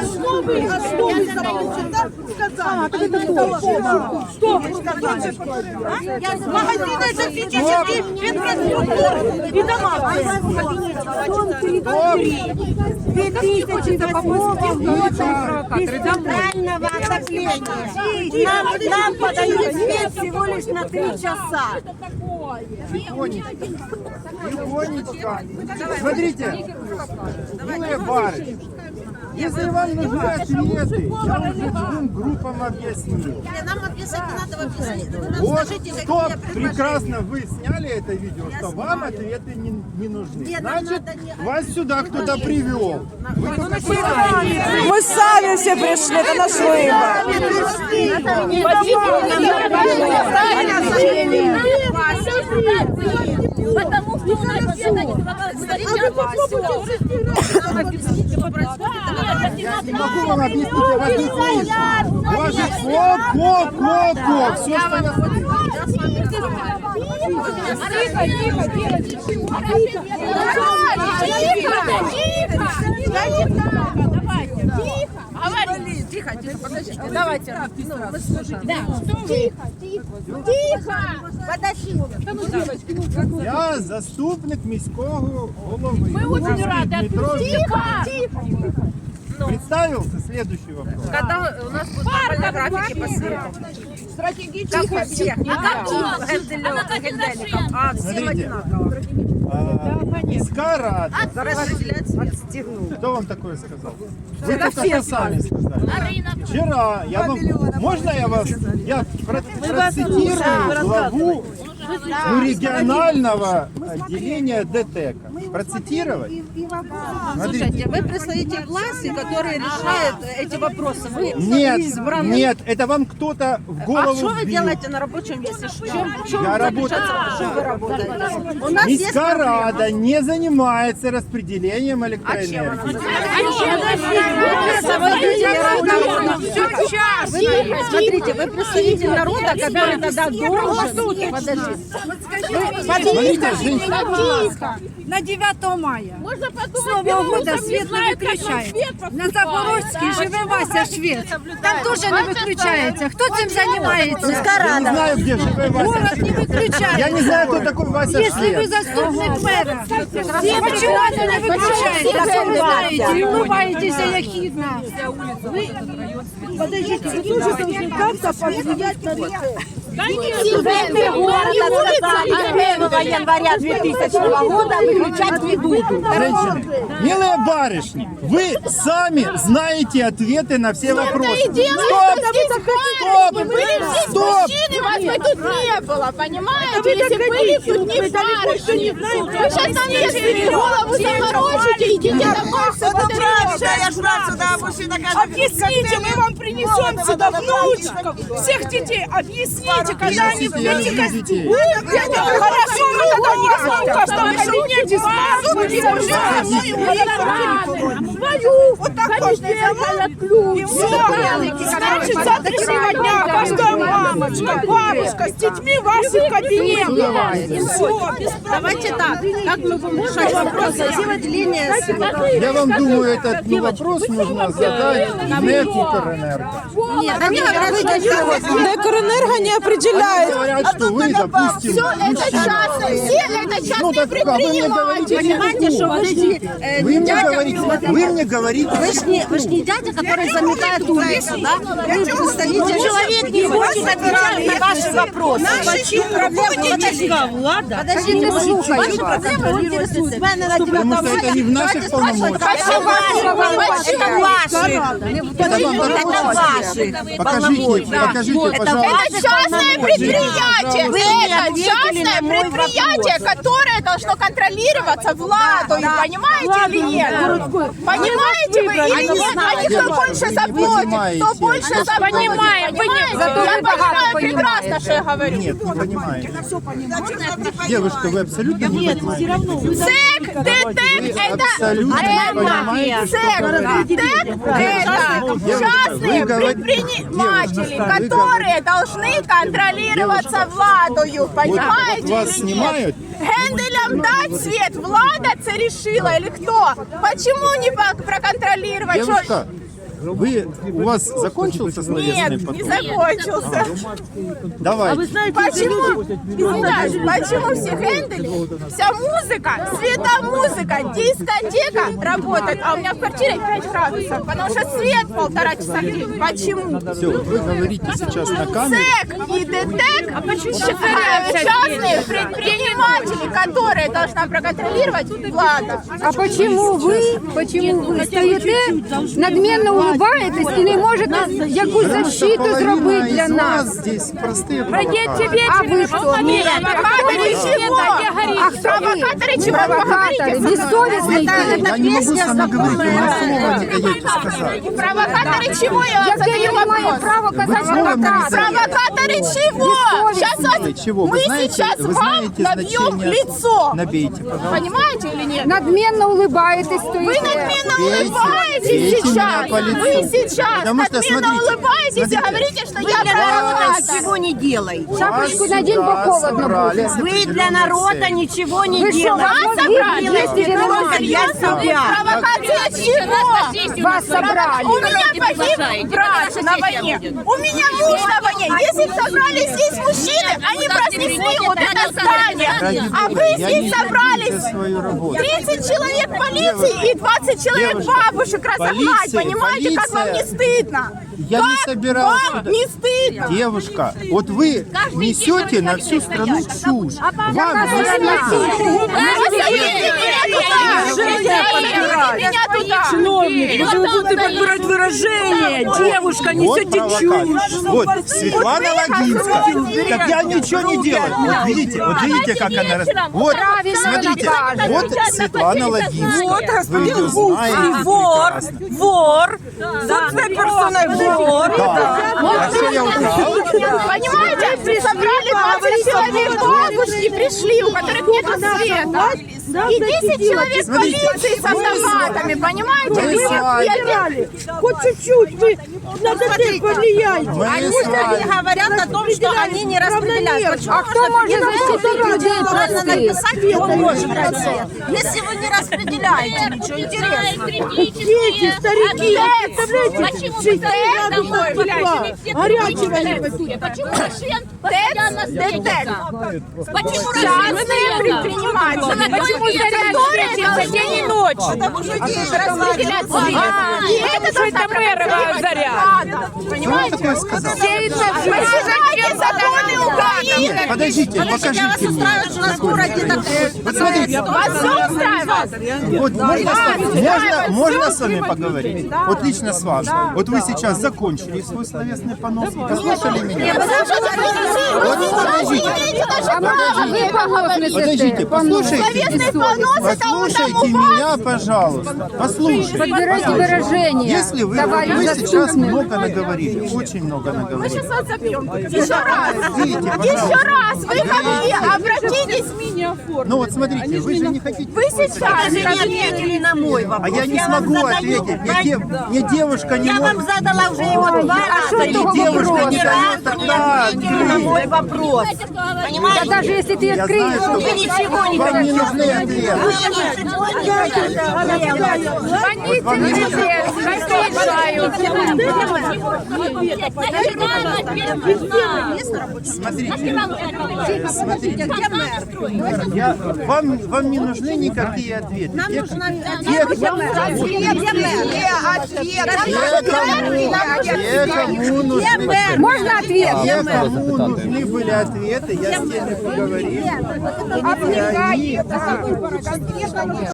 Основы, основы сказали. Стоп, Магазины это физические инфраструктуры и дома. Центрального отопления. Нам подают свет всего лишь на три часа. Тихонечко. Тихонечко. Смотрите, милые барышни, если вам нужны ответы, я уже двум группам объяснил. Нам описать не надо объяснить. Вы нам Вот, скажите, какие стоп, предложения. прекрасно, вы сняли это видео, что вам ответы не, не нужны. Нет, нам Значит, надо не- вас сюда кто-то привел. Вы только Мы сами все пришли, это наш выбор. Потому что у нас не Я не могу вам объяснить, я вас не слышу. У вас же ко, ко, ко, ко. Все, что я Тихо, тихо, тихо, тихо, подождите. Давайте. Ну, вы слушаете. Да. Тихо, тихо, тихо. Подождите. Ну, Я заступник міського голови. Ми дуже раді. Дмитро Тихо, тихо. Представился следующий вопрос. Когда у нас будут нормальные графики по свету. Как у всех, не как у Генделя- Генделиков, а всем Смотрите. одинаково. А, Міська рада. Зараз разделяют свет. Кто вам такое сказал? Вы только что сами сказали. Вчера я вам... Можно я вас... Я про- процитирую главу ну, регионального отделения ДТЭКа. Процитировать? Смотрите. Слушайте, вы представитель власти, который решает эти вопросы. Вы Нет, избранный. нет, это вам кто-то в А голову что вы вбил. делаете на рабочем месте? В чем, в чем Я заключается, работаю. что вы работаете? У нас есть проблема. не занимается распределением А электроэнергии. Вы, смотрите, вы представитель народа, который тогда должен... Подождите. Смотрите, женщина, На 9 мая. С Нового года свет не виключають. На Запорозькій живе Вася Швець. Там теж не виключається. Хто цим займається? я не знаю, где живой Вася Город не Швец. виключає. Я не знаю, кто такой Вася Если вы Швец. заступник мэра, почему это не выключается? Что вы знаете? И улыбаетесь ехидно. Вы, подождите, вы тоже должны как-то повлиять на С 1 января 2000 года выключать не будут. Женщины, милые барышни, вы сами знаете ответы на все вопросы. Стоп! Стоп! Стоп! вас бы тут не было, понимаете? Если были тут не барышни. Вы сейчас нам если голову заморочите, идите домой, Объясните, мы вам принесем сюда внучков, всех детей. Объясните, когда они. Хорошо, мы тогда не в каждом кабинете Свою. Вот так можно И все. Значит, с завтрашнего дня каждая мамочка, бабушка с детьми в ваши кабинеты. И все. Давайте так, как мы будем решать вопрос за отделение Я вам думаю, этот ну, вопрос нужно задать НЭК Укрэнерго. Нет, они говорят, что это Некорэнерго не определяет. Говорят, что вы, допустим, все это ну частные так как вы мне говорите, Понимаете, что вы же не, э, вы не мне дядя, говорите, вы мне говорите, вы ж не, вы ж не дядя, который заметает улицу, да? Вы представитель Человек не хочет отвечать на ваши вопросы. Почему проблема? Подождите, подождите, слушай, ваши проблемы интересуют. потому что это не в наших полномочиях. Это ваши. Это ваши. Покажите, покажите, пожалуйста. Это частное предприятие. Не Это частное предприятие, которое должно контролироваться владой. Понимаете или нет? Понимаете вы или нет? Они кто больше Вы не заплатит, кто больше заплатит. Понимаете? Я понимаю прекрасно, что я говорю. Нет, не понимаете. Девушка, вы абсолютно не понимаете. ЦЕК, ДТЭК, это Абсолютно не говорите. ДТЭК, это частные вы предприниматели, вы которые должны контролироваться владою. Понимаете вас или нет? снимают, Вам дать свет? Влада це решила или кто? Почему не проконтролировать? Девушка, вы, у вас закончился словесный Нет, поток? не закончился. Давай. Почему? Извиняюсь, почему все хендели, вся музыка, светомузыка, дискотека работает, а у меня в квартире 5 градусов, потому что свет полтора часа. Почему? Все, вы говорите сейчас на камеру. ЦЕК и ДТЭК э, частные предприниматели, которые должна проконтролировать влада. А почему ви, почему ви стоїте, надменно улыбаєтесь і не можете якусь Потому что защиту половина зробити для из нас? вас здесь простые провокаторы. А ви що? Ні. Провокаторы чего? А хто ви? Провокаторы чего? Провокатори, Поговорите со мной. безсовісний. Я не могу с вами говорить, вы мне слова не даете сказать. Провокаторы чего? Я вам Яке задаю я не маю вопрос. права казати Вы словом не провокатор? Провокаторы чего? Сейчас Ой, чего? Вы мы знаете, сейчас вы вам знаете набьем значение? лицо. Набейте, пожалуйста. Понимаете или нет? Надменно улыбаєтесь, Вы стоїте. надменно Бейте, улыбаетесь бейте сейчас. меня по лицу. Вы сейчас Потому что, надменно смотрите, улыбаетесь и смотрите. говорите, что я провокатор. Ничего не делаете. Шапочку надень, бо холодно собрали буде. с Вы для народа ничего не Вы что, делаете. вас Вас собрали? Для себя. Провокация чего? Вас собрали. У меня погиб брат на войне. У меня муж на войне. Если б собрались здесь мужчины, они бы разнесли вот это здание. А вы я здесь собрались. свою работу. 30 человек полиции и 20 человек Девушка, бабушек разогнать. полиция, Понимаете, как вам не стыдно? Я не Как? собирался вам сюда. не стыдно? Девушка, вот вы несете на всю страну чушь. Вам не туда! Чиновник, вы будете подбирать выражение. Девушка, Вот несете чушь. Вот Светлана Логинская. Так я ничего не делаю. Вот видите, вот видите, как она... Вот, смотрите, вот Светлана Логинская. Вот господин знаете вор, вор, собственной персоной вор. Да. А? Понимаете, собрали 20 человек бабушки, пришли, у которых нет света. И 10 человек Смотрите. полиции с автоматами, понимаете? Мы с вами. И Хоть чуть-чуть вы на детей повлияйте. Мы с вами. говорят о том, что они не распределяют. А кто может простых? написать, может распределять. Если вы не распределяете ничего интересного. Дети, старики, Почему вы домой? горячего не. Почему Шен постоянно стоит? Почему частные предприниматели? Почему которые день и ночь? Распределять свет. И это должна проконтролировать влада. Кто Понимаете? законы Украины. Подождите, покажите мне. Устраивают у нас в городе такое. Вот смотрите, Вас все устраивает? вот можно, с вами- можно, можно с вами поговорить? Вот лично с вами. Вот вы сейчас закончили свой словесный понос и послушали меня. Вот подождите, подождите, послушайте. Послушайте меня, пожалуйста. Послушайте. Подбирайте выражения. Если вы, товарищ вы сейчас заступник. много наговорили, очень много наговорили. Сейчас вас забьем. Еще раз. Видите, Еще пожалуйста. раз. Вы ко мне обратитесь. Ну вот смотрите, вы же не хотите. Вы сейчас Вы не ответили на мой А вопрос. я не смогу ответить. Мне, де- мне девушка не Я вам может. задала уже его два раза. что такого девушка не дает тогда ответили на открыть. мой вопрос. Да Понимаете? даже если ты Я знаю, открыешь, что Вы ничего не вам не хотите. нужны звоните. Смотрите. Я, вам, вам не нужны никакие ответы. Те, кому нужны, Можно ответ? те, кому нужны были ответы, я с теми поговорил. И они